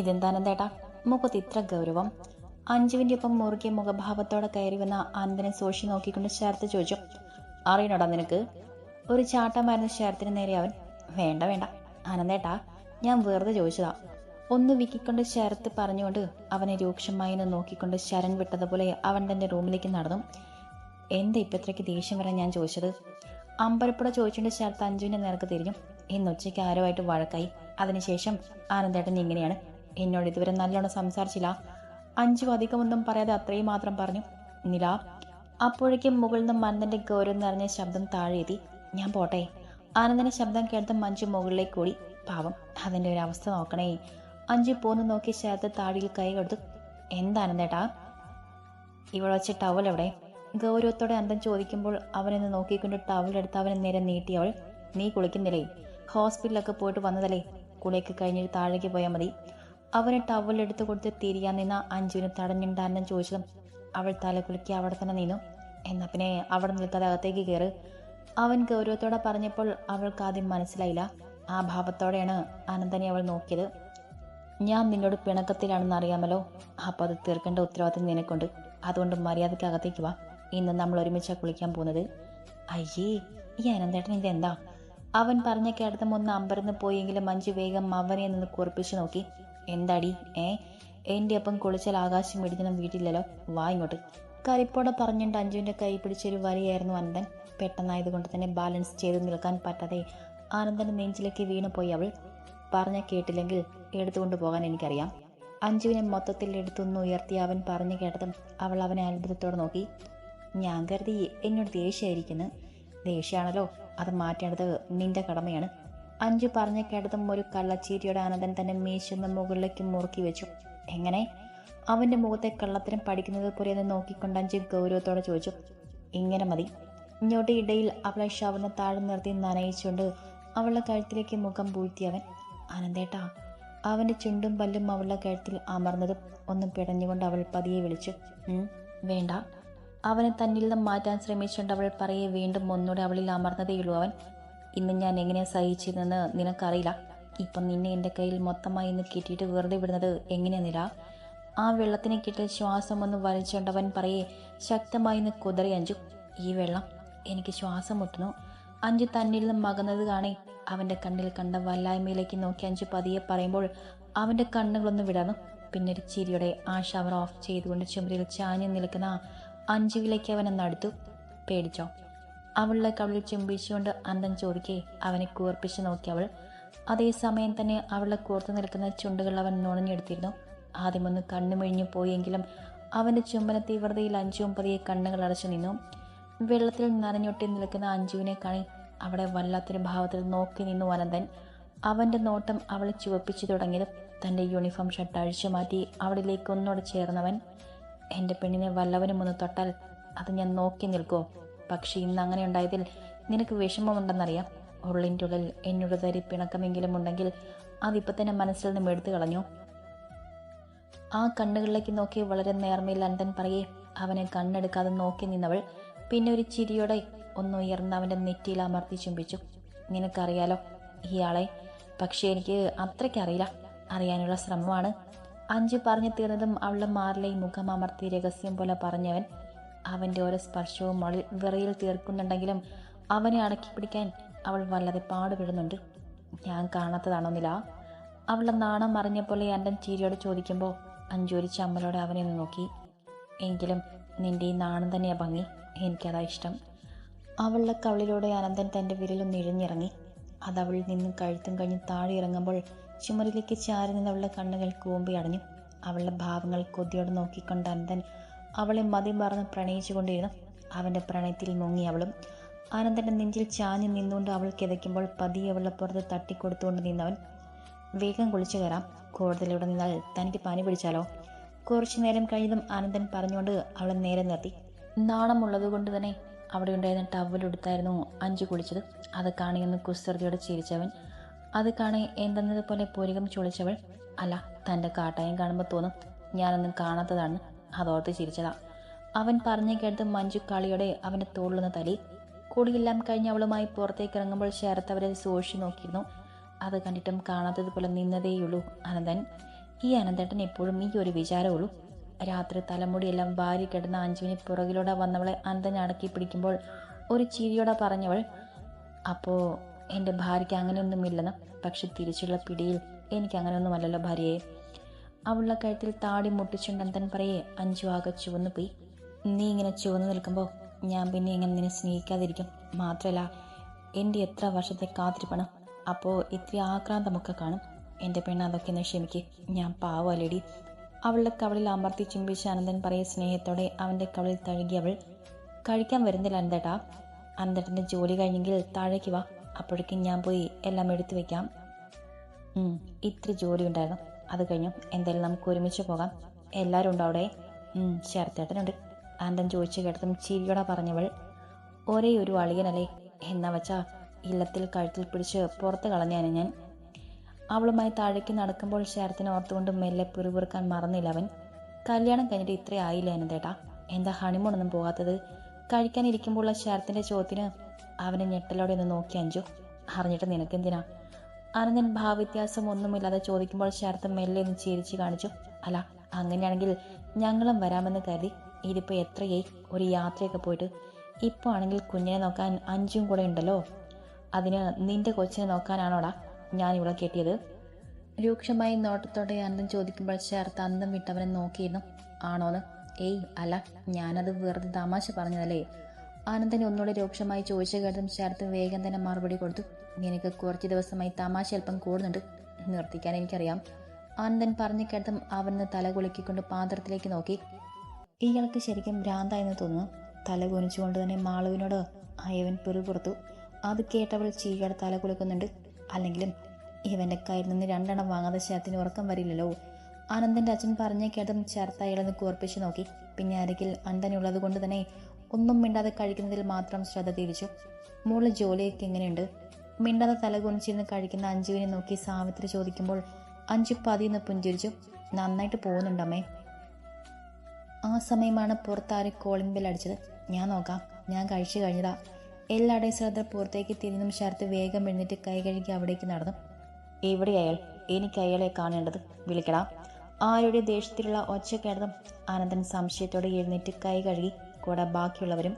ഇതെന്താനന്ദേട്ടാ മുഖത്ത് ഇത്ര ഗൗരവം. അഞ്ജുവിന്റെ ഒപ്പം മുറുകിയ മുഖഭാവത്തോടെ കയറി വന്ന ആനന്ദനെ സൂക്ഷി നോക്കിക്കൊണ്ട് ശരത്ത് ചോദിച്ചു അറിയണോടാ നിനക്ക്? ഒരു ചാട്ടമായിരുന്നു ശരത്തിന് നേരെ അവൻ വേണ്ട വേണ്ട അനന്തേട്ടാ ഞാൻ വെറുതെ ചോദിച്ചതാ. ഒന്ന് വിക്കിക്കൊണ്ട് ശരത്ത് പറഞ്ഞുകൊണ്ട് അവനെ രൂക്ഷമായി നോക്കിക്കൊണ്ട് ശരൺ വിട്ടതുപോലെ അവൻ തന്റെ റൂമിലേക്ക് നടന്നു. എന്താ ഇപ്പം ഇത്രയ്ക്ക് ദേഷ്യം വരാൻ ഞാൻ ചോദിച്ചത്? അമ്പലപ്പുഴ ചോദിച്ചുകൊണ്ട് ശരത്ത് അഞ്ജുവിന്റെ നേർക്ക് തിരിഞ്ഞു. ഇന്ന് ഉച്ചയ്ക്ക് ആരുമായിട്ട് വഴക്കായി. അതിനുശേഷം ആനന്ദേട്ടൻ ഇങ്ങനെയാണ് എന്നോട് ഇതുവരെ നല്ലോണം സംസാരിച്ചില്ല. അഞ്ചു അധികമൊന്നും പറയാതെ അത്രയും മാത്രം പറഞ്ഞു. നില അപ്പോഴേക്കും മുകളിൽ നിന്ന് മന്ദന്റെ ഗൗരവം നിറഞ്ഞ ശബ്ദം താഴെ എത്തി ഞാൻ പോട്ടെ. ആനന്ദന്റെ ശബ്ദം കേട്ട് മഞ്ജു മുകളിലേക്ക് കൂടി പാവം അതിന്റെ ഒരു അവസ്ഥ നോക്കണേ. അഞ്ചു പോന്ന് നോക്കി ശരത്ത് താടിയിൽ കൈ കൊടുത്തു. എന്താനന്ദേട്ടാ ഇവിടെ വെച്ച ടവൽ എവിടെ? ഗൗരവത്തോടെ അന്തം ചോദിക്കുമ്പോൾ അവനെന്ന് നോക്കിക്കൊണ്ട് ടവൽ എടുത്ത് അവനെ നേരെ നീട്ടി അവൾ. നീ കുളിക്കുന്നില്ലേ? ഹോസ്പിറ്റലൊക്കെ പോയിട്ട് വന്നതല്ലേ? കുളിയൊക്കെ കഴിഞ്ഞിട്ട് താഴേക്ക് പോയാൽ മതി. അവന് ടവൽ എടുത്തു കൊടുത്ത് തിരിയാൻ നിന്ന അഞ്ജുവിന് തടഞ്ഞുണ്ടാരണം ചോദിച്ചതും അവൾ തല കുലുക്കി അവിടെ തന്നെ നിന്നു. എന്നാ പിന്നെ അവിടെ നിൽക്കാതെ അകത്തേക്ക് കയറ്. അവൻ ഗൗരവത്തോടെ പറഞ്ഞപ്പോൾ അവൾക്ക് ആദ്യം മനസ്സിലായില്ല. ആ ഭാവത്തോടെയാണ് അനന്തനെ അവൾ നോക്കിയത്. ഞാൻ നിന്നോട് പിണക്കത്തിലാണെന്ന് അറിയാമല്ലോ. അപ്പൊ അത് തീർക്കേണ്ട ഉത്തരവാദിത്തം നിനക്കുണ്ട്. അതുകൊണ്ട് മര്യാദയ്ക്ക് അകത്തേക്ക് വാ. ഇന്ന് നമ്മൾ ഒരുമിച്ചാണ് കുളിക്കാൻ പോകുന്നത്. അയ്യേ ഈ അനന്തേട്ടൻ ഇതെന്താ അവൻ പറഞ്ഞ കേട്ടതും ഒന്ന് അമ്പരന്ന് പോയെങ്കിലും മഞ്ജു വേഗം അവനെ നിന്ന് കുറിപ്പിച്ചു നോക്കി. എന്താടി? ഏ? എന്റെ ഒപ്പം കുളിച്ചാൽ ആകാശം മേടിക്കണം വീട്ടിലല്ലോ വാ ഇങ്ങോട്ട്. കരിപ്പോടെ പറഞ്ഞിട്ട് അഞ്ജുവിന്റെ കൈ പിടിച്ചൊരു വരിയായിരുന്നു അനന്തൻ. പെട്ടെന്നായതുകൊണ്ട് തന്നെ ബാലൻസ് ചെയ്ത് നിൽക്കാൻ പറ്റാതെ ആനന്ദന്റെ നെഞ്ചിലേക്ക് വീണു പോയി അവൾ. പറഞ്ഞ കേട്ടില്ലെങ്കിൽ എടുത്തുകൊണ്ട് പോകാൻ എനിക്കറിയാം. അഞ്ജുവിനെ മൊത്തത്തിൽ എടുത്തൊന്ന് ഉയർത്തി അവൻ പറഞ്ഞു കേട്ടതും അവൾ അവനെ അത്ഭുതത്തോടെ നോക്കി. ഞാൻ കരുതി എന്നോട് ദേഷ്യമായിരിക്കുന്നു ദേഷ്യമാണല്ലോ അത് മാറ്റേണ്ടത് നിന്റെ കടമയാണ്. അഞ്ചു പറഞ്ഞു കേട്ടതും ഒരു കള്ളച്ചീരിയുടെ ആനന്ദൻ തന്നെ മീശുന്ന മുകളിലേക്ക് മുറുക്കി വെച്ചു. എങ്ങനെ? അവന്റെ മുഖത്തെ കള്ളത്തരം പഠിക്കുന്നത് പോലെ എന്ന് നോക്കിക്കൊണ്ട് അഞ്ച് ഗൗരവത്തോടെ ചോദിച്ചു. ഇങ്ങനെ മതി. ഇങ്ങോട്ട് ഇടയിൽ അവളെ ഷവറിനെ താഴെ നിർത്തി നനയിച്ചുകൊണ്ട് അവളുടെ കഴുത്തിലേക്ക് മുഖം പൂഴ്ത്തിയവൻ അനന്തേട്ടാ. അവന്റെ ചുണ്ടും പല്ലും അവളുടെ കഴുത്തിൽ അമർന്നതും ഒന്ന് പിടഞ്ഞുകൊണ്ട് അവൾ പതിയെ വിളിച്ചു. വേണ്ട. അവനെ തന്നിൽ നിന്ന് മാറ്റാൻ ശ്രമിച്ചുകൊണ്ട് അവൾ പറയെ വീണ്ടും ഒന്നുകൂടെ അവളിൽ അമർന്നതേയുള്ളൂ അവൻ. ഇന്ന് ഞാൻ എങ്ങനെ സഹിച്ചിരുന്നെന്ന് നിനക്കറിയില്ല. ഇപ്പം നിന്നെ എന്റെ കയ്യിൽ മൊത്തമായി ഇന്ന് കിട്ടിയിട്ട് വെറുതെ വിടുന്നത് എങ്ങനെയാന്നില്ല ആ വെള്ളത്തിനെ കിട്ടിയ ശ്വാസം ഒന്ന് വലിച്ചുകൊണ്ടവൻ പറയെ ശക്തമായി നിന്ന് കുതറി അഞ്ചു. ഈ വെള്ളം എനിക്ക് ശ്വാസം മുട്ടുന്നു. അഞ്ചു തന്നിൽ നിന്ന് മകന്നത് കാണേ. അവന്റെ കണ്ണിൽ കണ്ട വല്ലായ്മയിലേക്ക് നോക്കി അഞ്ചു പതിയെ പറയുമ്പോൾ അവന്റെ കണ്ണുകളൊന്ന് വിടർന്നു. പിന്നെ ഒരു ചിരിയുടെ ആ ഷവർ ഓഫ് ചെയ്തുകൊണ്ട് ചുമരിൽ ചാഞ്ഞു നിൽക്കുന്ന അഞ്ചുവിലേക്ക് അവൻ നടത്തു. പേടിച്ചോ? അവളുടെ കവിളിൽ ചുംബിച്ചുകൊണ്ട് അന്തൻ ചോദിക്കെ അവനെ കൂർപ്പിച്ച് നോക്കി അവൾ. അതേസമയം തന്നെ അവളുടെ കൂർത്തു നിൽക്കുന്ന ചുണ്ടുകൾ അവൻ നുണഞ്ഞെടുത്തിരുന്നു. ആദ്യമൊന്ന് കണ്ണുമിഴിഞ്ഞു പോയെങ്കിലും അവന്റെ ചുംബന തീവ്രതയിൽ അഞ്ചും പതിയെ കണ്ണുകൾ അടച്ചു നിന്നു. വെള്ളത്തിൽ നനഞ്ഞൊട്ടി നിൽക്കുന്ന അഞ്ജുവിനെ കാണി അവിടെ വല്ലാത്തൊരു ഭാവത്തിൽ നോക്കി നിന്നു അനന്തൻ അവന്റെ നോട്ടം അവളെ ചുവപ്പിച്ചു തുടങ്ങിയത് തന്റെ യൂണിഫോം ഷർട്ട് അഴിച്ചു മാറ്റി അവളിലേക്ക് ഒന്നോട് ചേർന്നവൻ. എന്റെ പെണ്ണിനെ വല്ലവനും ഒന്ന് തൊട്ടാൽ അത് ഞാൻ നോക്കി നിൽക്കുമോ പക്ഷെ ഇന്ന് അങ്ങനെ ഉണ്ടായതിൽ നിനക്ക് വിഷമമുണ്ടെന്നറിയാം. ഉള്ളിന്റെ ഉള്ളിൽ എന്നോട് തരി പിണക്കമെങ്കിലും ഉണ്ടെങ്കിൽ അതിപ്പോൾ തന്നെ മനസ്സിൽ നിന്നും എടുത്തു കളഞ്ഞു. ആ കണ്ണുകളിലേക്ക് നോക്കി വളരെ നേർമയിൽ അണ്ടൻ പറയേ അവനെ കണ്ണെടുക്കാതെ നോക്കി നിന്നവൾ പിന്നെ ഒരു ചിരിയോടെ ഒന്ന് ഉയർന്ന് അവന്റെ നെറ്റിയിൽ അമർത്തി ചുംബിച്ചു. നിനക്കറിയാലോ ഇയാളെ പക്ഷേ എനിക്ക് അത്രയ്ക്കറിയില്ല അറിയാനുള്ള ശ്രമമാണ്. അഞ്ചു പറഞ്ഞു തീർന്നതും അവളുടെ മാറിലെ മുഖം അമർത്തി രഹസ്യം പോലെ പറഞ്ഞവൻ അവന്റെ ഓരോ സ്പർശവും അവൾ വിറയിൽ തീർക്കുന്നുണ്ടെങ്കിലും അവനെ അടക്കി പിടിക്കാൻ അവൾ വല്ലാതെ പാടുപെടുന്നുണ്ട്. ഞാൻ കാണാത്തതാണോന്നില്ല അവളുടെ നാണം മറിഞ്ഞ പോലെ അണ്ടൻ ചീരിയോട് ചോദിക്കുമ്പോൾ അഞ്ചൂരി ചമ്മലോടെ അവനെ ഒന്ന് നോക്കി. എങ്കിലും നിന്റെ ഈ നാണം തന്നെയാ ഭംഗി. എനിക്കതാ ഇഷ്ടം. അവളുടെ കവളിലൂടെ അനന്തൻ തന്റെ വിരലൊന്ന് ഇഴഞ്ഞിറങ്ങി. അത് അവളിൽ നിന്നും കഴുത്തും കഴിഞ്ഞ് താഴെ ഇറങ്ങുമ്പോൾ ചുമരിലേക്ക് ചാരി നിന്നവളുടെ കണ്ണുകൾ കൂമ്പി അടഞ്ഞു. അവളുടെ ഭാവങ്ങൾ കൊതിയോടെ നോക്കിക്കൊണ്ട് അനന്തൻ അവളെ മതി മറന്ന് പ്രണയിച്ചുകൊണ്ടിരുന്നു അവന്റെ പ്രണയത്തിൽ മുങ്ങി അവളും. ആനന്ദന്റെ നെഞ്ചിൽ ചാഞ്ഞു നിന്നുകൊണ്ട് അവൾ കിതയ്ക്കുമ്പോൾ പതിയെ അവളുടെ പുറത്ത് തട്ടിക്കൊടുത്തുകൊണ്ട് നിന്നവൻ. വേഗം കുളിച്ചു കയറാം. കൂടുതൽ ഇവിടെ നിന്നാൽ തനിക്ക് പനി പിടിച്ചാലോ? കുറച്ചു നേരം കഴിഞ്ഞതും ആനന്ദൻ പറഞ്ഞുകൊണ്ട് അവളെ നേരെ നിർത്തി. നാണമുള്ളതുകൊണ്ട് തന്നെ അവിടെ ഉണ്ടായിരുന്ന ടവലെടുത്തായിരുന്നു അഞ്ചു കുളിച്ചത്. അത് കാണിയെന്ന് കുസൃതിയോടെ ചിരിച്ചവൻ. അത് കാണെ എന്തെന്നതുപോലെ പൂരികം ചൊളിച്ചവൾ. അല്ല തന്റെ കാട്ടായം കാണുമ്പോൾ തോന്നും ഞാനൊന്നും കാണാത്തതാണ്. അതോർത്ത് ചിരിച്ചതാ. അവൻ പറഞ്ഞു കേട്ട് മഞ്ജു കളിയോടെ അവന്റെ തോളിലൊന്ന് തലി കൂടിയെല്ലാം കഴിഞ്ഞ് അവളുമായി പുറത്തേക്ക് ഇറങ്ങുമ്പോൾ ശരത്ത് അവരെ സൂക്ഷിച്ചു നോക്കിയിരുന്നു. അത് കണ്ടിട്ടും കാണാത്തതുപോലെ നിന്നതേയുള്ളൂ അനന്തൻ. ഈ അനന്തേട്ടൻ എപ്പോഴും ഈ ഒരു വിചാരമുള്ളൂ. രാത്രി തലമുടിയെല്ലാം വാരി കിടന്ന അഞ്ജുവിന് പുറകിലൂടെ വന്നവളെ അനന്തൻ അടക്കി പിടിക്കുമ്പോൾ ഒരു ചിരിയോടെ പറഞ്ഞവൾ അപ്പോൾ എന്റെ ഭാര്യയ്ക്ക് അങ്ങനെയൊന്നുമില്ലെന്ന്. പക്ഷെ തിരിച്ചുള്ള പിടിയിൽ എനിക്ക് അങ്ങനെയൊന്നുമല്ലല്ലോ ഭാര്യയെ. അവളുടെ കഴുത്തിൽ താടി മുട്ടിച്ചുകൊണ്ട് അന്തൻ പറയേ അഞ്ചു ആകെ ചുവന്നു പോയി. നീ ഇങ്ങനെ ചുവന്നു നിൽക്കുമ്പോൾ ഞാൻ പിന്നെ ഇങ്ങനെ നിന്നെ സ്നേഹിക്കാതിരിക്കും? മാത്രമല്ല എന്റെ എത്ര വർഷത്തെ കാത്തിരിപ്പണം? അപ്പോൾ ഇത്ര ആക്രാന്തമൊക്കെ കാണും. എന്റെ പെണ്ണ് അതൊക്കെ ഒന്ന് ക്ഷമിക്ക്. ഞാൻ പാവല്ലേടി അവളുടെ കവളിൽ അമർത്തി ചുംബിച്ച അനന്തൻ പറയ സ്നേഹത്തോടെ അവന്റെ കവളിൽ തഴുകി അവൾ കഴിക്കാൻ വരുന്നില്ല അനന്തേട്ടാ. അനന്തേട്ടന്റെ ജോലി കഴിഞ്ഞെങ്കിൽ താഴേക്ക് വാ. അപ്പോഴേക്കും ഞാൻ പോയി എല്ലാം എടുത്തു വയ്ക്കാം ഇത്ര ജോലി ഉണ്ടായിരുന്നു. അത് കഴിഞ്ഞു എന്തായാലും നമുക്ക് ഒരുമിച്ച് പോകാം. എല്ലാവരും ഉണ്ടോ അവിടെ? ചേർത്തേട്ടനുണ്ട് ആന്റൻ ചോദിച്ചു കേട്ടതും ചിരിയോടെ പറഞ്ഞവൾ ഒരേ ഒരു അളിയനല്ലേ? എന്നാ വച്ചാ ഇല്ലത്തിൽ കഴുത്തിൽ പിടിച്ച് പുറത്ത് കളഞ്ഞാണ് ഞാൻ. അവളുമായി താഴേക്ക് നടക്കുമ്പോൾ ശരത്തിനെ ഓർത്തുകൊണ്ട് മെല്ലെ പിറുപിറുക്കാൻ മറന്നില്ല അവൻ. കല്യാണം കഴിഞ്ഞിട്ട് ഇത്ര ആയില്ല അനന്തേട്ടാ? എന്താ ഹണിമൂണൊന്നും പോകാത്തത്? കഴിക്കാനിരിക്കുമ്പോഴുള്ള ശരത്തിന്റെ ചോദ്യത്തിന് അവനെ ഞെട്ടലോടെ ഒന്ന് നോക്കി അഞ്ചു. അറിഞ്ഞിട്ട് നിനക്കെന്തിനാ? അനന്തൻ ഭാവവ്യത്യാസം ഒന്നുമില്ലാതെ ചോദിക്കുമ്പോൾ ശരത്ത് മെല്ലെ ഒന്ന് ചിരിച്ചു കാണിച്ചു അല്ല അങ്ങനെയാണെങ്കിൽ ഞങ്ങളും വരാമെന്ന് കരുതി. ഇതിപ്പോൾ എത്രയായി? ഒരു യാത്രയൊക്കെ പോയിട്ട്. ഇപ്പോൾ ആണെങ്കിൽ കുഞ്ഞിനെ നോക്കാൻ അഞ്ചും കൂടെ ഉണ്ടല്ലോ. അതിന് നിന്റെ കൊച്ചിനെ നോക്കാനാണോടാ ഞാൻ ഇവിടെ കെട്ടിയത്? രൂക്ഷമായി നോട്ടത്തോടെ അന്തം ചോദിക്കുമ്പോൾ ചേർത്ത് അന്തം വിട്ടവനെ നോക്കിയിരുന്നു. ആണോന്ന്? ഏയ് അല്ല ഞാനത് വെറുതെ തമാശ പറഞ്ഞതല്ലേ? ആനന്ദൻ ഒന്നുകൂടെ രൂക്ഷമായി ചോദിച്ചു കേട്ടും ചേർത്ത് വേഗം തന്നെ മറുപടി കൊടുത്തു. നിനക്ക് കുറച്ച് ദിവസമായി തമാശ അല്പം കൂടുന്നുണ്ട്. നിർത്തിക്കാൻ എനിക്കറിയാം. ആനന്ദൻ പറഞ്ഞു കേട്ടും അവൻ തല കുലുക്കിക്കൊണ്ട് പാത്രത്തിലേക്ക് നോക്കി. ഇയാൾക്ക് ശരിക്കും ഭ്രാന്തായെന്ന് തോന്നുന്നു. തല കുനിച്ചുകൊണ്ട് തന്നെ മാളുവിനോട് അയവൻ പെറുപുറത്തു. അത് കേട്ടവൾ ചീകയുടെ തല കുലുക്കുന്നുണ്ട്. അല്ലെങ്കിലും ഇവന്റെ കയ്യിൽ നിന്ന് രണ്ടെണ്ണം വാങ്ങാതെ ശരത്തിന് ഉറക്കം വരില്ലല്ലോ. ആനന്ദന്റെ അച്ഛൻ പറഞ്ഞ കേട്ടും ചേർത്ത് അയാളെന്ന് കുറപ്പിച്ച് നോക്കി. പിന്നെ അരക്കിൽ അണ്ടനുള്ളത് കൊണ്ട് തന്നെ ഒന്നും മിണ്ടാതെ കഴിക്കുന്നതിൽ മാത്രം ശ്രദ്ധ തിരിച്ചു. മോൾ ജോലിയൊക്കെ എങ്ങനെയുണ്ട്? മിണ്ടാതെ തല കുനിച്ചിരുന്ന് കഴിക്കുന്ന അഞ്ജുവിനെ നോക്കി സാവിത്രി ചോദിക്കുമ്പോൾ അഞ്ജു പതിയെന്ന് പുഞ്ചിരിച്ചു. നന്നായിട്ട് പോകുന്നുണ്ടമ്മേ. ആ സമയമാണ് പുറത്താരെ കോളിംഗ് ബെൽ അടിച്ചത്. ഞാൻ നോക്കാം. ഞാൻ കഴിച്ചു കഴിഞ്ഞതാ. എല്ലാവരുടെയും ശ്രദ്ധ പുറത്തേക്ക് തിരിഞ്ഞും ശരത്ത് വേഗം എഴുന്നേറ്റ് കൈ കഴുകി അവിടേക്ക് നടന്നു. എവിടെ അയാൾ? എനിക്ക് അയാളെ കാണേണ്ടത്. വിളിക്കടാ. ആരുടെ ദേഷ്യത്തിലുള്ള ഒച്ച കേട്ടതും ആനന്ദൻ സംശയത്തോടെ എഴുന്നേറ്റ് കൈ കഴുകി കൂടെ ബാക്കിയുള്ളവരും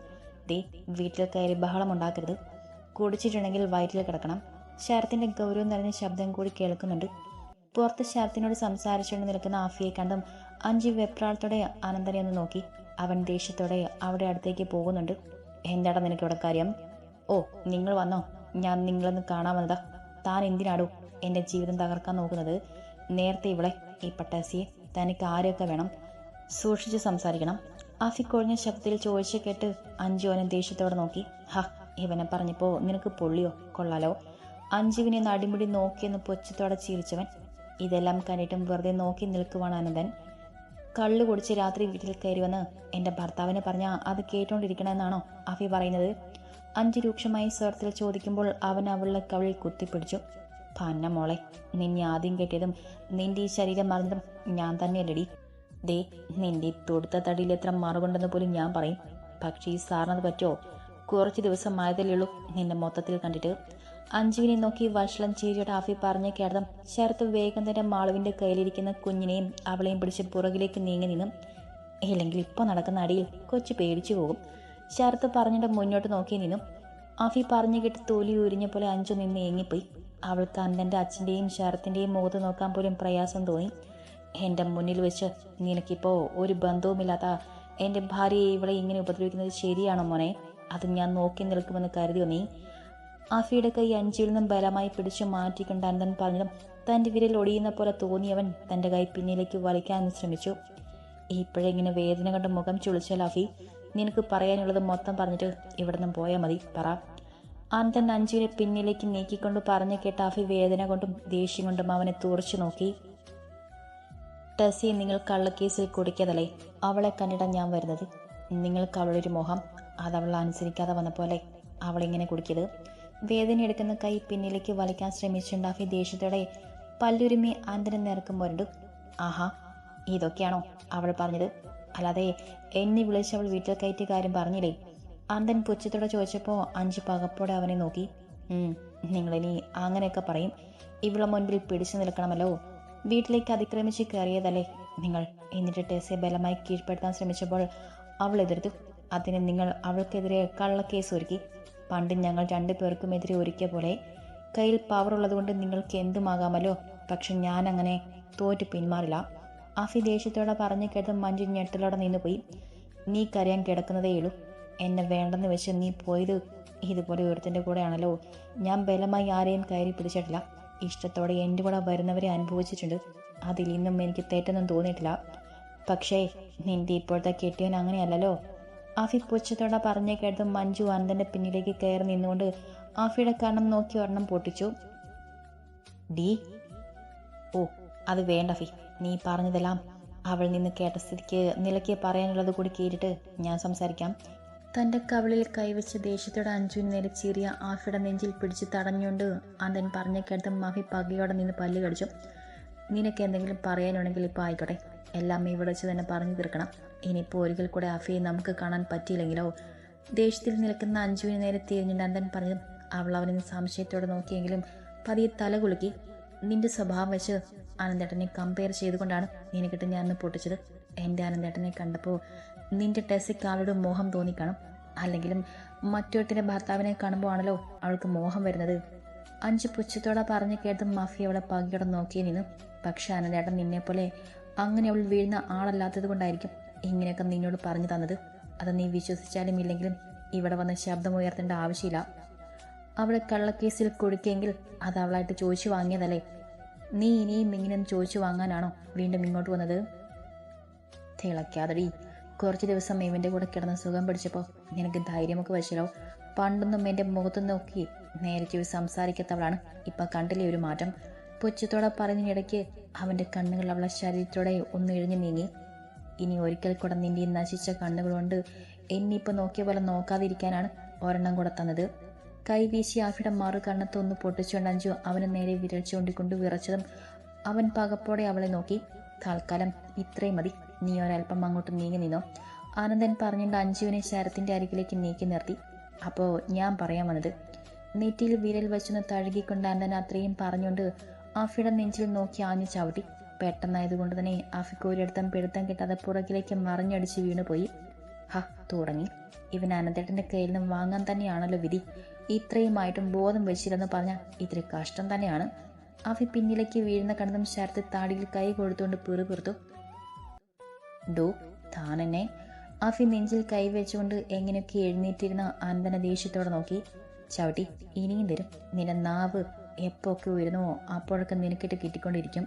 ദേ വീട്ടിൽ കയറി ബഹളമുണ്ടാക്കരുത് കുടിച്ചിട്ടുണ്ടെങ്കിൽ വയറ്റിൽ കിടക്കണം. ശരത്തിന്റെ ഗൗരവം നിറഞ്ഞ ശബ്ദം കൂടി കേൾക്കുന്നുണ്ട്. പുറത്ത് ശരത്തിനോട് സംസാരിച്ചുകൊണ്ട് നിൽക്കുന്ന ആഫിയെ കണ്ടും അഞ്ച് വെപ്രാളത്തോടെ അനന്തനെ ഒന്ന് നോക്കി. അവൻ ദേഷ്യത്തോടെ അവിടെ അടുത്തേക്ക് പോകുന്നുണ്ട്. എന്താടാ നിനക്ക് ഇവിടെ കാര്യം? ഓ നിങ്ങൾ വന്നോ? ഞാൻ നിങ്ങളൊന്ന് കാണാൻ വന്നതാ. താൻ എന്തിനാടോ എന്റെ ജീവിതം തകർക്കാൻ നോക്കുന്നത്? നേരത്തെ ഇവിടെ ഈ പട്ടാസിയെ. തനിക്ക് ആരെയൊക്കെ വേണം? സൂക്ഷിച്ച് സംസാരിക്കണം. ആഫി കൊഴിഞ്ഞ ശബ്ദത്തിൽ ചോദിച്ചു കേട്ട് അഞ്ചു അവനെ ദേഷ്യത്തോടെ നോക്കി. ഹ ഇവനെ പറഞ്ഞപ്പോ നിനക്ക് പൊള്ളിയോ? കൊള്ളാലോ. അഞ്ജുവിനെ നടിമുടി നോക്കിയെന്ന് പൊച്ചത്തോടെ ചിരിച്ചവൻ ഇതെല്ലാം കണ്ടിട്ടും വെറുതെ നോക്കി നിൽക്കുവാണ് അനന്തൻ. കള്ളു കുടിച്ച് രാത്രി വീട്ടിൽ കയറി വന്ന് എന്റെ ഭർത്താവിനെ പറഞ്ഞ അത് കേട്ടോണ്ടിരിക്കണമെന്നാണോ അഫി പറയുന്നത്? അഞ്ച് രൂക്ഷമായി സ്വർത്തിൽ ചോദിക്കുമ്പോൾ അവൻ അവളുടെ കവിളിൽ കുത്തിപ്പിടിച്ചു. പന്ന മോളെ നിന്നെ ആദ്യം കെട്ടിയതും നിന്റെ ഈ ശരീരം മറിഞ്ഞതും ഞാൻ തന്നെയല്ലടി. ദേ നിന്റെ തൊടുത്ത തടിയിൽ എത്ര മറുകൊണ്ടെന്ന് പോലും ഞാൻ പറയും. പക്ഷേ ഈ സാറിനത് പറ്റുമോ കുറച്ച് ദിവസം ആയതല്ലേ ഉള്ളൂ നിന്നെ മൊത്തത്തിൽ കണ്ടിട്ട്. അഞ്ജുവിനെ നോക്കി വഷളം ചീരിയുടെ ആഫി പറഞ്ഞു കേട്ടതും ശരത്ത് വേഗം തന്നെ മാളുവിന്റെ കയ്യിലിരിക്കുന്ന കുഞ്ഞിനെയും അവളെയും പിടിച്ച് പുറകിലേക്ക് നീങ്ങി നിന്നും ഇല്ലെങ്കിൽ ഇപ്പോൾ നടക്കുന്ന അടിയിൽ കൊച്ചു പേടിച്ചു പോകും. ശരത്ത് പറഞ്ഞിട്ട് മുന്നോട്ട് നോക്കി നിന്നും. ആഫി പറഞ്ഞു കേട്ട് തോലി ഉരിഞ്ഞ പോലെ അഞ്ചു നിന്ന് ഏങ്ങിപ്പോയി. അവൾക്ക് അന്തന്റെ അച്ഛന്റെയും ശരത്തിന്റെയും മുഖത്ത് നോക്കാൻ പോലും പ്രയാസം തോന്നി. എന്റെ മുന്നിൽ വെച്ച് നിനക്കിപ്പോൾ ഒരു ബന്ധവുമില്ലാത്ത എന്റെ ഭാര്യയെ ഇവിടെ ഇങ്ങനെ ഉപദ്രവിക്കുന്നത് ശരിയാണോ മോനെ? അത് ഞാൻ നോക്കി നിൽക്കുമെന്ന് കരുതിയോ നീ? ആഫിയുടെ കൈ അഞ്ചിൽ നിന്നും ബലമായി പിടിച്ചു മാറ്റിക്കൊണ്ട് അനന്തൻ പറഞ്ഞതും തന്റെ വിരൽ ഒടിയുന്ന പോലെ തോന്നിയവൻ തന്റെ കൈ പിന്നിലേക്ക് വലിക്കാൻ ശ്രമിച്ചു. ഇപ്പോഴെങ്ങനെ വേദന കണ്ട് മുഖം ചുളിച്ചാൽ ആഫി? നിനക്ക് പറയാനുള്ളത് മൊത്തം പറഞ്ഞിട്ട് ഇവിടെ നിന്നും പോയാൽ മതി പറ. അനന്തൻ അഞ്ചുവിനെ പിന്നിലേക്ക് നീക്കിക്കൊണ്ട് പറഞ്ഞു കേട്ട ആഫി വേദന കൊണ്ടും ദേഷ്യം കൊണ്ടും അവനെ തുറച്ചു നോക്കി. ടെസ്സി നിങ്ങൾ കള്ളക്കേസിൽ കുടിക്കതല്ലേ അവളെ കണ്ടിടാൻ ഞാൻ വരുന്നത്. നിങ്ങൾക്ക് അവളൊരു മോഹം. അത് അവൾ അനുസരിക്കാതെ വന്ന പോലെ അവളിങ്ങനെ കുടിക്കരുത് വേദനയെടുക്കുന്ന കൈ പിന്നിലേക്ക് വലിക്കാൻ ശ്രമിച്ചുണ്ടാഫി ദേഷ്യത്തോടെ പല്ലുരുമി അന്തരം നേർക്കും ആഹാ ഇതൊക്കെയാണോ? അവൾ പറഞ്ഞത്. അല്ലാതെ എന്നെ വിളിച്ച് അവൾ വീട്ടിൽ കയറ്റിയ കാര്യം പറഞ്ഞില്ലേ? അന്തൻ പുച്ഛത്തോടെ ചോദിച്ചപ്പോൾ അഞ്ച് പകപ്പോടെ അവനെ നോക്കി. നിങ്ങളിനി അങ്ങനെയൊക്കെ പറയും. ഇവളെ മുൻപിൽ പിടിച്ചു നിൽക്കണമല്ലോ. വീട്ടിലേക്ക് അതിക്രമിച്ച് കയറിയതല്ലേ നിങ്ങൾ? എന്നിട്ട് ടെസ്സെ ബലമായി കീഴ്പ്പെടുത്താൻ ശ്രമിച്ചപ്പോൾ അവൾ എതിർത്തു. അതിന് നിങ്ങൾ അവൾക്കെതിരെ കള്ളക്കേസ് ഒരുക്കി. പണ്ട് ഞങ്ങൾ രണ്ടു പേർക്കുമെതിരെ ഒരുക്കിയ പോലെ കയ്യിൽ പവർ ഉള്ളതുകൊണ്ട് നിങ്ങൾക്ക് എന്തുമാകാമല്ലോ? പക്ഷെ ഞാൻ അങ്ങനെ തോറ്റു പിന്മാറില്ല. ആഫി ദേഷ്യത്തോടെ പറഞ്ഞു കേട്ട് മഞ്ജു ഞെട്ടലോടെ നിന്നുപോയി. നീ കരയാൻ കിടക്കുന്നതേയുള്ളൂ എന്നെ വേണ്ടെന്ന് വെച്ച് നീ പോയത് ഇതുപോലെ ഒരുത്തിന്റെ കൂടെയാണല്ലോ. ഞാൻ ബലമായി ആരെയും കയറി പിടിച്ചിട്ടില്ല. ഇഷ്ടത്തോടെ എന്റെ കൂടെ വരുന്നവരെ അനുഭവിച്ചിട്ടുണ്ട്. അതിൽ ഇന്നും എനിക്ക് തെറ്റൊന്നും തോന്നിയിട്ടില്ല. പക്ഷേ നിന്റെ ഇപ്പോഴത്തെ കെട്ടിയവൻ അങ്ങനെയല്ലല്ലോ. ആഫി പുച്ഛത്തോടെ പറഞ്ഞു കേട്ട് മഞ്ജു അനന്തന്റെ പിന്നിലേക്ക് കയറി നിന്നുകൊണ്ട് ആഫിയുടെ കണ്ണം നോക്കി ഒരെണ്ണം പൊട്ടിച്ചു. ഡി ഓ അത് വേണ്ട ഫി. നീ പറഞ്ഞതെല്ലാം അവൾ നിന്ന് കേട്ട സ്ഥിതിക്ക് നിലയ്ക്ക് പറയാനുള്ളത് കൂടി കേട്ടിട്ട് ഞാൻ സംസാരിക്കാം. തന്റെ കവളിൽ കൈവച്ച് ദേഷ്യത്തോടെ അഞ്ജുവിന് നേരെ ചീറിയ ആഫിയുടെ നെഞ്ചിൽ പിടിച്ച് തടഞ്ഞുകൊണ്ട് അന്തൻ പറഞ്ഞ കേട്ട് മാഫി പകയോടെ നിന്ന് പല്ല് കടിച്ചു. നിനക്ക് എന്തെങ്കിലും പറയാനുണ്ടെങ്കിൽ ഇപ്പോൾ ആയിക്കോട്ടെ. എല്ലാം ഇവിടെ വെച്ച് തന്നെ പറഞ്ഞു തീർക്കണം. ഇനിയിപ്പോൾ ഒരിക്കൽ കൂടെ ആഫിയെ നമുക്ക് കാണാൻ പറ്റിയില്ലെങ്കിലോ? ദേഷ്യത്തിൽ നിൽക്കുന്ന അഞ്ജുവിന് നേരെ തിരിഞ്ഞിട്ട് അന്തൻ പറഞ്ഞു അവൾ അവനെ സംശയത്തോടെ നോക്കിയെങ്കിലും പതിയെ തല കുലുക്കി. നിന്റെ സ്വഭാവം വെച്ച് ആനന്ദേട്ടനെ കമ്പയർ ചെയ്തുകൊണ്ടാണ് നിനക്കിട്ട് ഞാൻ അന്ന് പൊട്ടിച്ചത്. എന്റെ ആനന്ദേട്ടനെ കണ്ടപ്പോൾ നിന്റെ ടെസ്സിക്ക് ആളോട് മോഹം തോന്നിക്കാണും. അല്ലെങ്കിലും മറ്റൊരുത്തിന്റെ ഭർത്താവിനെ കാണുമ്പോൾ ആണല്ലോ അവൾക്ക് മോഹം വരുന്നത്. അഞ്ച് പുച്ഛത്തോടെ പറഞ്ഞു കേട്ട് മഫി അവളെ പകിയോടെ നോക്കി നിന്നു. പക്ഷെ ആനന്ദേട്ടൻ നിന്നെപ്പോലെ അങ്ങനെ അവൾ വീഴുന്ന ആളല്ലാത്തത് കൊണ്ടായിരിക്കും ഇങ്ങനെയൊക്കെ നിന്നോട് പറഞ്ഞു തന്നത്. അത് നീ വിശ്വസിച്ചാലും ഇല്ലെങ്കിലും ഇവിടെ വന്ന് ശബ്ദം ഉയർത്തേണ്ട ആവശ്യമില്ല. അവളെ കള്ളക്കേസിൽ കൊടുക്കിയെങ്കിൽ അത് അവളായിട്ട് ചോദിച്ചു വാങ്ങിയതല്ലേ? നീ ഇനിയും ഇങ്ങനെ ചോദിച്ചു വാങ്ങാനാണോ വീണ്ടും ഇങ്ങോട്ട് വന്നത്? തിളയ്ക്കാതടി. കുറച്ച് ദിവസം ഇവന്റെ കൂടെ കിടന്ന് സുഖം പിടിച്ചപ്പോൾ നിനക്ക് ധൈര്യമൊക്കെ വെച്ചല്ലോ പണ്ടൊന്നും എന്റെ മുഖത്ത് നോക്കി നേരെ ചെവി സംസാരിക്കാത്തവളാണ്. ഇപ്പം കണ്ടില്ലേ ഒരു മാറ്റം? പുച്ഛത്തോടെ പറഞ്ഞിടയ്ക്ക് അവന്റെ കണ്ണുകൾ അവളെ ശരീരത്തോടെ ഒന്ന് ഇഴഞ്ഞു നീങ്ങി. ഇനി ഒരിക്കൽ കൂടെ നിന്റെ നശിച്ച കണ്ണുകളുണ്ട് എന്നിപ്പോൾ നോക്കിയ പോലെ നോക്കാതിരിക്കാനാണ് ഒരെണ്ണം കൂടെ തന്നത്. കൈവീശി ആഫിയുടെ മാറു കണ്ണത്തൊന്ന് പൊട്ടിച്ചുകൊണ്ട് അഞ്ചു അവന് നേരെ വിരൽ ചൂണ്ടിക്കൊണ്ട് വിറച്ചതും അവൻ പകപ്പോടെ അവളെ നോക്കി. തൽക്കാലം ഇത്രയും മതി. നീ ഒരൽപ്പം അങ്ങോട്ട് നീങ്ങി നിന്നോ. ആനന്ദൻ പറഞ്ഞുകൊണ്ട് അഞ്ജുവിനെ ശരത്തിന്റെ അരികിലേക്ക് നീക്കി നിർത്തി. അപ്പോൾ ഞാൻ പറയാൻ വന്നത് നെറ്റിയിൽ വിരൽ വെച്ചൊന്ന് തഴുകിക്കൊണ്ട് ആനന്ദൻ അത്രയും പറഞ്ഞുകൊണ്ട് ആഫിയുടെ നെഞ്ചിൽ നോക്കി ആഞ്ഞു ചവിട്ടി. പെട്ടെന്നായതുകൊണ്ട് തന്നെ ആഫിക്ക് ഒരിടത്തും പിടുത്തം കിട്ടാതെ പുറകിലേക്ക് മറിഞ്ഞടിച്ച് വീണുപോയി. ഹ തുടങ്ങി. ഇവൻ അനന്തേട്ടന്റെ കയ്യിൽ നിന്നും വാങ്ങാൻ തന്നെയാണല്ലോ വിധി. ഇത്രയുമായിട്ടും ബോധം വെച്ചില്ലെന്ന് പറഞ്ഞാൽ ഇത്ര കഷ്ടം തന്നെയാണ്. ആഫി പിന്നിലേക്ക് വീഴുന്ന കണ്ടതും ശരത്ത് താടിയിൽ കൈ കൊടുത്തുകൊണ്ട് പിറുപിറുത്തു. ഡോ താനെന്നെ. ആഫി നെഞ്ചിൽ കൈ വെച്ചുകൊണ്ട് എങ്ങനെയൊക്കെ എഴുന്നേറ്റിരുന്ന അനന്തന ദേഷ്യത്തോടെ നോക്കി. ചവിട്ടി ഇനിയും തരും. നിന്റെ നാവ് എപ്പോഴൊക്കെ ഉയരുന്നുവോ അപ്പോഴൊക്കെ നിനക്കിട്ട് കിട്ടിക്കൊണ്ടിരിക്കും.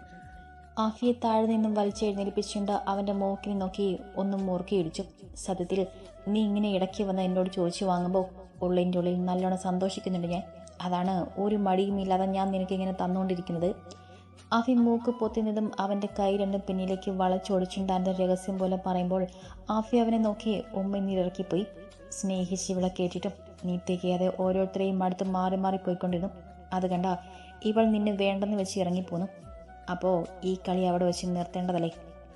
ആഫിയെ താഴെ നിന്നും വലിച്ചെഴുന്നേൽപ്പിച്ചുകൊണ്ട് അവന്റെ മൂക്കിനെ നോക്കി ഒന്നും മുറുക്കിയിടിച്ചു. സത്യത്തിൽ നീ ഇങ്ങനെ ഇടയ്ക്ക് വന്ന് എന്നോട് ചോദിച്ചു വാങ്ങുമ്പോൾ ഉള്ളിന്റെ ഉള്ളിൽ നല്ലോണം സന്തോഷിക്കുന്നുണ്ട് ഞാൻ. അതാണ് ഒരു മടിയും ഇല്ലാതെ ഞാൻ നിനക്ക് ഇങ്ങനെ തന്നുകൊണ്ടിരിക്കുന്നത്. ആഫി മൂക്ക് പൊത്തുന്നതും അവന്റെ കൈ രണ്ടും പിന്നിലേക്ക് വളച്ചൊടിച്ചുണ്ടാകുന്ന രഹസ്യം പോലെ പറയുമ്പോൾ ആഫി അവനെ നോക്കി ഉമ്മ നീരിറക്കിപ്പോയി സ്നേഹിച്ച് ഇവളെ കേട്ടിട്ടും നീ തികയാതെ ഓരോരുത്തരെയും അടുത്ത് മാറി മാറി പോയിക്കൊണ്ടിരുന്നു. അത് കണ്ട ഇവൾ നിന്നെ വേണ്ടെന്ന് വെച്ച് ഇറങ്ങിപ്പോന്നു. അപ്പോൾ ഈ കളി അവിടെ വെച്ച് നിർത്തേണ്ടതല്ലേ?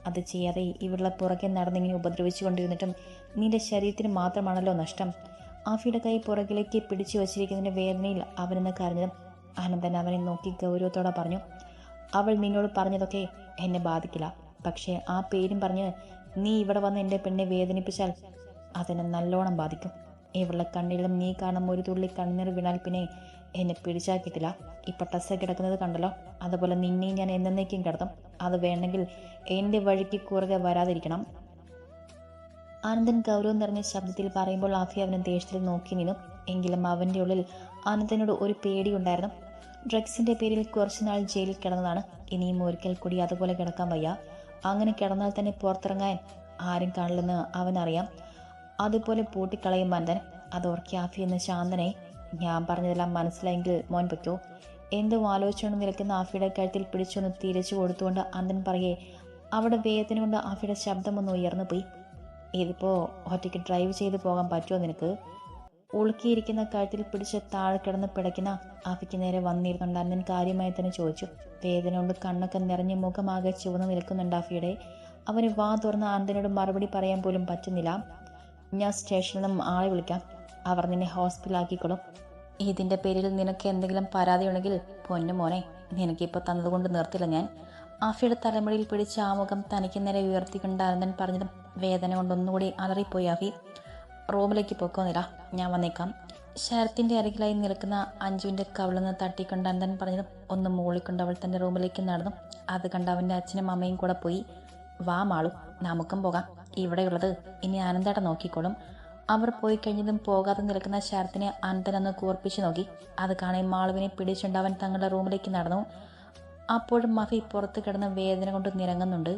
അത് ചെയ്യാതെ ഇവിടെ പുറകെ നടന്നിങ്ങനെ ഉപദ്രവിച്ചു കൊണ്ടിരുന്നിട്ടും നിന്റെ ശരീരത്തിന് മാത്രമാണല്ലോ നഷ്ടം. ആഫിയുടെ കൈ പുറകിലേക്ക് പിടിച്ചു വച്ചിരിക്കുന്നതിന്റെ വേദനയിൽ അവനെന്ന് കരഞ്ഞതും അനന്തൻ അവനെ നോക്കി ഗൗരവത്തോടെ പറഞ്ഞു അവൾ നിന്നോട് പറഞ്ഞതൊക്കെ എന്നെ ബാധിക്കില്ല. പക്ഷേ ആ പേരും പറഞ്ഞ് നീ ഇവിടെ വന്ന് എന്റെ പെണ്ണെ വേദനിപ്പിച്ചാൽ അതിനെ നല്ലോണം ബാധിക്കും. ഇവളുടെ കണ്ണിലും നീ കാണും ഒരു തുള്ളി കണ്ണീർ വീണാൽ പിന്നെ എന്നെ പിടിച്ചാൽ കിട്ടില്ല ഇപ്പൊ ടസ്സ കിടക്കുന്നത് കണ്ടല്ലോ? അതുപോലെ നിന്നെയും ഞാൻ എന്നേക്കും കിടത്തും. അത് വേണമെങ്കിൽ എന്റെ വഴിക്ക് കുറുകെ വരാതിരിക്കണം. ആനന്ദൻ ഗൗരവം നിറഞ്ഞ ശബ്ദത്തിൽ പറയുമ്പോൾ ആഫി അവനെ ദേഷ്യത്തിൽ നോക്കി നിന്നു. എങ്കിലും അവന്റെ ഉള്ളിൽ ആനന്ദനോട് ഒരു പേടിയുണ്ടായിരുന്നു ഡ്രഗ്സിന്റെ പേരിൽ കുറച്ചുനാൾ ജയിലിൽ കിടന്നതാണ്. ഇനിയും ഒരിക്കൽ കൂടി അതുപോലെ കിടക്കാൻ വയ്യ. അങ്ങനെ കിടന്നാൽ തന്നെ പുറത്തിറങ്ങാൻ ആരും കാണില്ലെന്ന് അവനറിയാം. അതുപോലെ പൂട്ടിക്കളയും മന്ദൻ അതോർക്കി ആഫി എന്ന ശാന്തനെ ഞാൻ പറഞ്ഞതെല്ലാം മനസ്സിലായെങ്കിൽ മോൻ പറ്റോ? എന്തും ആലോചിച്ചുകൊണ്ട് നിൽക്കുന്ന ആഫിയുടെ കഴുത്തിൽ പിടിച്ചൊന്ന് തിരിച്ചു കൊടുത്തുകൊണ്ട് അന്തൻ പറയെ അവിടെ വേദന കൊണ്ട് ആഫിയുടെ ശബ്ദമൊന്നും ഉയർന്നു പോയി. ഇതിപ്പോൾ ഒറ്റയ്ക്ക് ഡ്രൈവ് ചെയ്ത് പോകാൻ പറ്റുമോ നിനക്ക്? ഉളുക്കിയിരിക്കുന്ന കഴുത്തിൽ പിടിച്ച് താഴെ കിടന്ന് പിടയ്ക്കുന്ന ആഫിക്ക് നേരെ വന്നിരുന്നുണ്ട്. അന്നൻ കാര്യമായി തന്നെ ചോദിച്ചു വേദന കൊണ്ട് കണ്ണൊക്കെ നിറഞ്ഞ് മുഖമാകെ ചുവന്ന് നിൽക്കുന്നുണ്ട് ആഫിയുടെ അവന് വാ തുറന്ന് അന്തനോട് മറുപടി പറയാൻ പോലും പറ്റുന്നില്ല. ഞാൻ സ്റ്റേഷനിൽ നിന്നും ആളെ വിളിക്കാം. അവർ നിന്നെ ഹോസ്പിറ്റലാക്കിക്കൊള്ളും ഇതിന്റെ പേരിൽ നിനക്ക് എന്തെങ്കിലും പരാതി ഉണ്ടെങ്കിൽ പൊന്നു മോനെ നിനക്കിപ്പോൾ തന്നതുകൊണ്ട് നിർത്തില്ല ഞാൻ. ആഫിയുടെ തലമുടിയിൽ പിടിച്ച ആ മുഖം തനിക്ക് നേരെ ഉയർത്തിക്കൊണ്ട് അനന്തൻ പറഞ്ഞതും വേദന കൊണ്ടൊന്നുകൂടി അലറിപ്പോയി ആഫി. റൂമിലേക്ക് പൊക്കോന്നില്ല ഞാൻ വന്നേക്കാം. ശരത്തിന്റെ അരികിലായി നിൽക്കുന്ന അഞ്ജുവിന്റെ കവിളിന്ന് തട്ടിക്കൊണ്ട് അനന്തൻ പറഞ്ഞതും ഒന്ന് മൂളിക്കൊണ്ട് അവൾ തന്റെ റൂമിലേക്ക് നടന്നു. അത് കണ്ട് അവന്റെ അച്ഛനും അമ്മയും കൂടെ പോയി. വാ മാളു നമുക്കും പോകാം. ഇവിടെയുള്ളത് ഇനി ആനന്ദേട്ട നോക്കിക്കോളും. അവർ പോയി കഴിഞ്ഞതും പോകാതെ നിൽക്കുന്ന ശരത്തിനെ അനന്തൻ ഒന്ന് കൂർപ്പിച്ചു നോക്കി. അത് കാണേ മാളുവിനെ പിടിച്ചുണ്ടവൻ തങ്ങളുടെ റൂമിലേക്ക് നടന്നു. അപ്പോഴും മഫി പുറത്ത് കിടന്ന് വേദന കൊണ്ട് നിരങ്ങുന്നുണ്ട്.